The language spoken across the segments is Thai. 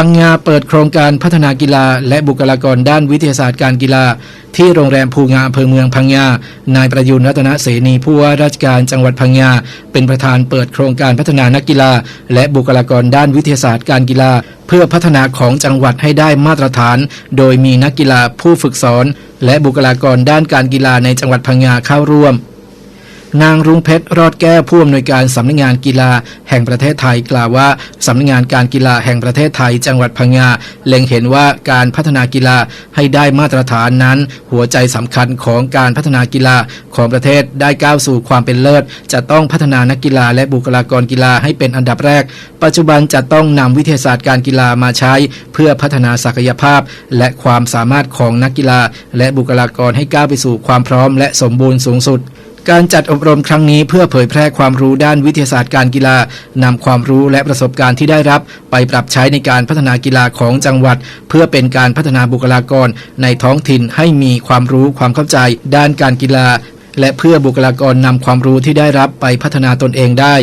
พังงาเปิดโครงการพัฒนากีฬา และบุคลากรด้านวิทยาศาสตร์การกีฬา ที่โรงแรมภูงาอำเภอเมืองพังงา นายประยุนรัตนเสนีผู้ว่าราชการจังหวัดพังงา เป็นประธานเปิดโครงการพัฒนานักกีฬา และบุคลากรด้านวิทยาศาสตร์การกีฬา เพื่อพัฒนาของจังหวัดให้ได้มาตรฐาน โดยมีนักกีฬาผู้ฝึกสอน และบุคลากรด้านการกีฬาในจังหวัดพังงาเข้าร่วม นางรุ้งเพชรรอดแก้วผู้อำนวยการสำนักงานกีฬาแห่งประเทศไทยกล่าวว่าสำนักงานการกีฬาแห่งประเทศไทย จังหวัดพังงาเล็งเห็นว่าการพัฒนากีฬาให้ได้มาตรฐานนั้น หัวใจสำคัญของการพัฒนากีฬาของประเทศได้ก้าวสู่ความเป็นเลิศ จะต้องพัฒนานักกีฬาและบุคลากรกีฬาให้เป็นอันดับแรก ปัจจุบันจะต้องนำวิทยาศาสตร์การกีฬามาใช้ เพื่อพัฒนาศักยภาพ และความสามารถของนักกีฬา และบุคลากรให้ก้าวไปสู่ความพร้อม และสมบูรณ์สูงสุด การจัดอบรมครั้งนี้เพื่อเผยแพร่ความรู้ด้านวิทยาศาสตร์การกีฬานำความรู้และประสบการณ์ที่ได้รับ ไปปรับใช้ในการพัฒนากีฬาของจังหวัด เพื่อเป็นการพัฒนาบุคลากรในท้องถิ่นให้มีความรู้ความเข้าใจ ด้านการกีฬา และเพื่อบุคลากรนำความรู้ที่ได้รับไปพัฒนาตนเองได้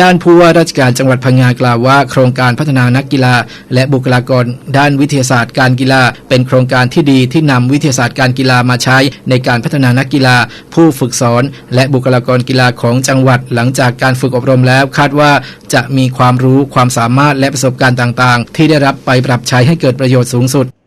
ด้านผู้ว่าราชการจังหวัดพังงากล่าวว่า โครงการพัฒนานักกีฬา และบุคลากรด้านวิทยาศาสตร์การกีฬา เป็นโครงการที่ดีที่นำวิทยาศาสตร์การกีฬามาใช้ ในการพัฒนานักกีฬา ผู้ฝึกสอน และบุคลากรกีฬาของจังหวัดหลังจากการฝึกอบรมแล้ว คาดว่าจะมีความรู้ความสามารถและประสบการณ์ต่าง ๆ ที่ได้รับไปปรับใช้ให้เกิดประโยชน์สูงสุด